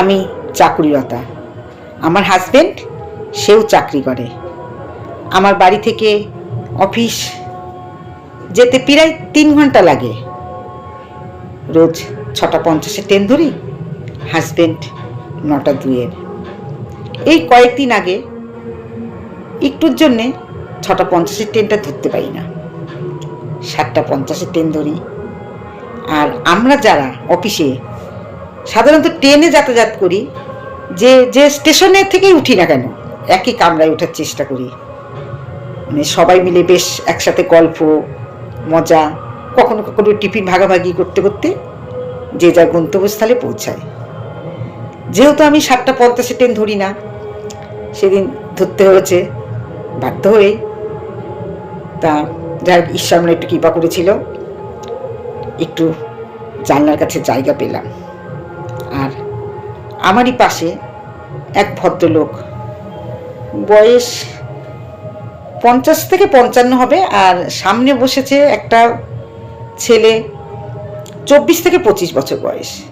আমি চাকুরিরতা। আমার হাজবেন্ড সেও চাকরি করে। আমার বাড়ি থেকে অফিস যেতে প্রায় তিন ঘণ্টা লাগে। রোজ ছটা পঞ্চাশে ট্রেন ধরি হাজবেন্ড নটা দুয়ের এই কয়েকদিন আগে একটুর জন্যে ছটা পঞ্চাশের ট্রেনটা ধরতে পারি না। সাতটা পঞ্চাশের ট্রেন ধরি। আর আমরা যারা অফিসে সাধারণত ট্রেনে যাতায়াত করি, যে যে স্টেশনের থেকেই উঠি না কেন, একই কামরায় ওঠার চেষ্টা করি। মানে সবাই মিলে বেশ একসাথে গল্প, মজা, কখনো কখনো টিফিন ভাগাভাগি করতে করতে যে যার গন্তব্যস্থলে পৌঁছায় যেহেতু আমি সাতটা পঞ্চাশে ট্রেন ধরি না, সেদিন ধরতে হয়েছে, বাধ্য হয়ে তা যার ঈশ্বর একটু কৃপা করেছিল, একটু জানলার কাছে জায়গা পেলাম। আর আমারই পাশে এক ভদ্রলোক। বয়স পঞ্চাশ থেকে পঞ্চান্ন হবে আর সামনে বসেছে একটা ছেলে, চব্বিশ থেকে পঁচিশ বছর বয়স।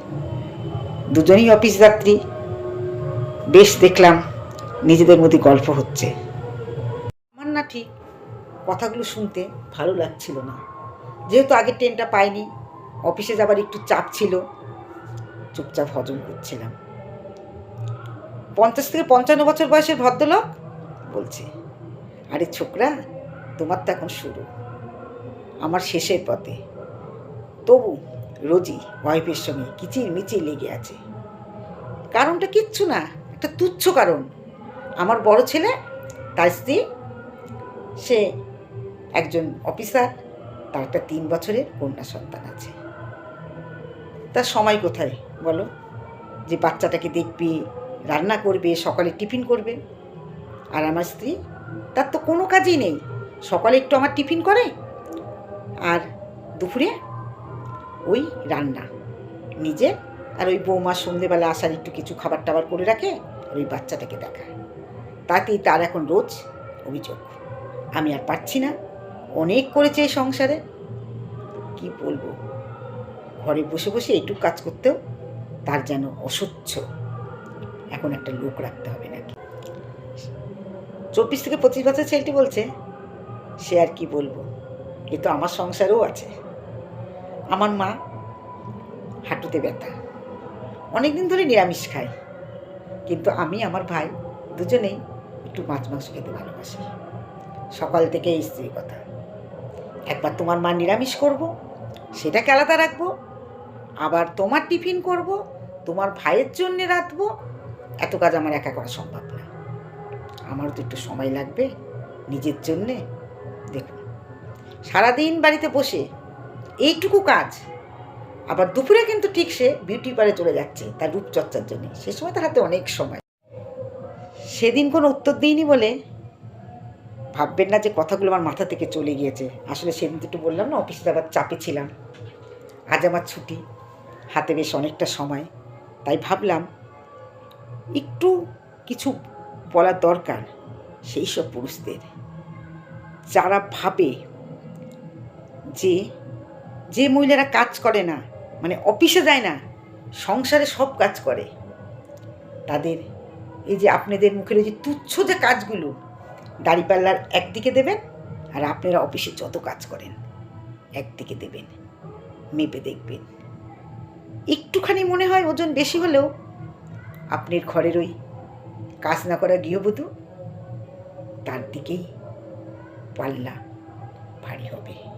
দুজনেই অফিস যাত্রী। বেশ দেখলাম নিজেদের মধ্যে গল্প হচ্ছে। আমার না ঠিক কথাগুলো শুনতে ভালো লাগছিল না। যেহেতু আগে ট্রেনটা পাইনি, অফিসে যাবার একটু চাপ ছিল চুপচাপ হজম করছিলাম। পঞ্চাশ থেকে পঞ্চান্ন বছর বয়সের ভদ্রলোক? বলছে, আরে ছোকরা, তোমার তো এখন শুরু। আমার শেষের পথে। তবু রোজই ওয়াইফের সঙ্গে কিচির মিচির লেগে আছে। কারণটা কিচ্ছু না, একটা তুচ্ছ কারণ। আমার বড় ছেলে, তার স্ত্রী, সে একজন অফিসার, তার একটা তিন বছরের কন্যা সন্তান আছে। তার সময় কোথায় বলো? যে বাচ্চাটাকে দেখবে, রান্না করবে, সকালে টিফিন করবে। আর আমার স্ত্রী? তার তো কোনো কাজই নেই। সকালে একটু আমার টিফিন করে আর দুপুরে ওই রান্না। নিজে আর ওই বৌমা সন্ধেবেলা আসার একটু কিছু খাবার টাবার করে রাখে আর ওই বাচ্চাটাকে দেখায়। তাতেই তার এখন রোজ অভিযোগ। আমি আর পারছি না। অনেক করেছে এই সংসারে। কি বলব? ঘরে বসে বসে এইটুকু কাজ করতেও তার যেন অসহ্য এখন একটা লোক রাখতে হবে নাকি? চব্বিশ থেকে পঁচিশ বছর ছেলেটি বলছে, সে আর কি বলব? এ তো আমার সংসারেও আছে। আমার মা হাঁটুতে ব্যথা। অনেক দিন ধরে নিরামিষ খায়। কিন্তু আমি, আমার ভাই দুজনেই একটু মাছ মাংস খেতে ভালোবাসি। সকাল থেকে এই স্ত্রীর কথা। একবার তোমার মা নিরামিষ করব, সেটাকে আলাদা রাখব আবার তোমার টিফিন করব, তোমার ভাইয়ের জন্যে রাখব এত কাজ আমার একা করা সম্ভব না। আমারও তো একটু সময় লাগবে, নিজের জন্যে। দেখুন, সারাদিন বাড়িতে বসে এইটুকু কাজ, আবার দুপুরে কিন্তু ঠিক সে বিউটি পারে চলে যাচ্ছে, তার রূপচর্চার জন্য। সে সময় তার হাতে অনেক সময়। সেদিন কোনো উত্তর দিইনি বলে ভাববেন না যে কথাগুলো আমার মাথা থেকে চলে গিয়েছে। আসলে সেদিন তো একটু বললাম না, অফিসে আবার চাপে ছিলাম। আজ আমার ছুটি। হাতে বেশ অনেকটা সময়। তাই ভাবলাম, একটু কিছু বলার দরকার সেই সব পুরুষদের। যারা ভাবে যে যে মহিলারা কাজ করে না মানে অফিসে যায় না, সংসারে সব কাজ করে। তাদের এই যে আপনাদের মুখের যে তুচ্ছ যে কাজগুলো, দাড়িপাল্লার একদিকে দেবেন আর আপনারা অফিসে যত কাজ করেন, একদিকে দেবেন, মেপে দেখবেন। একটুখানি মনে হয় ওজন বেশি হলেও আপনার ঘরের ওই কাজ না করা গৃহবধূ তার দিকেই পাল্লা ভারী হবে।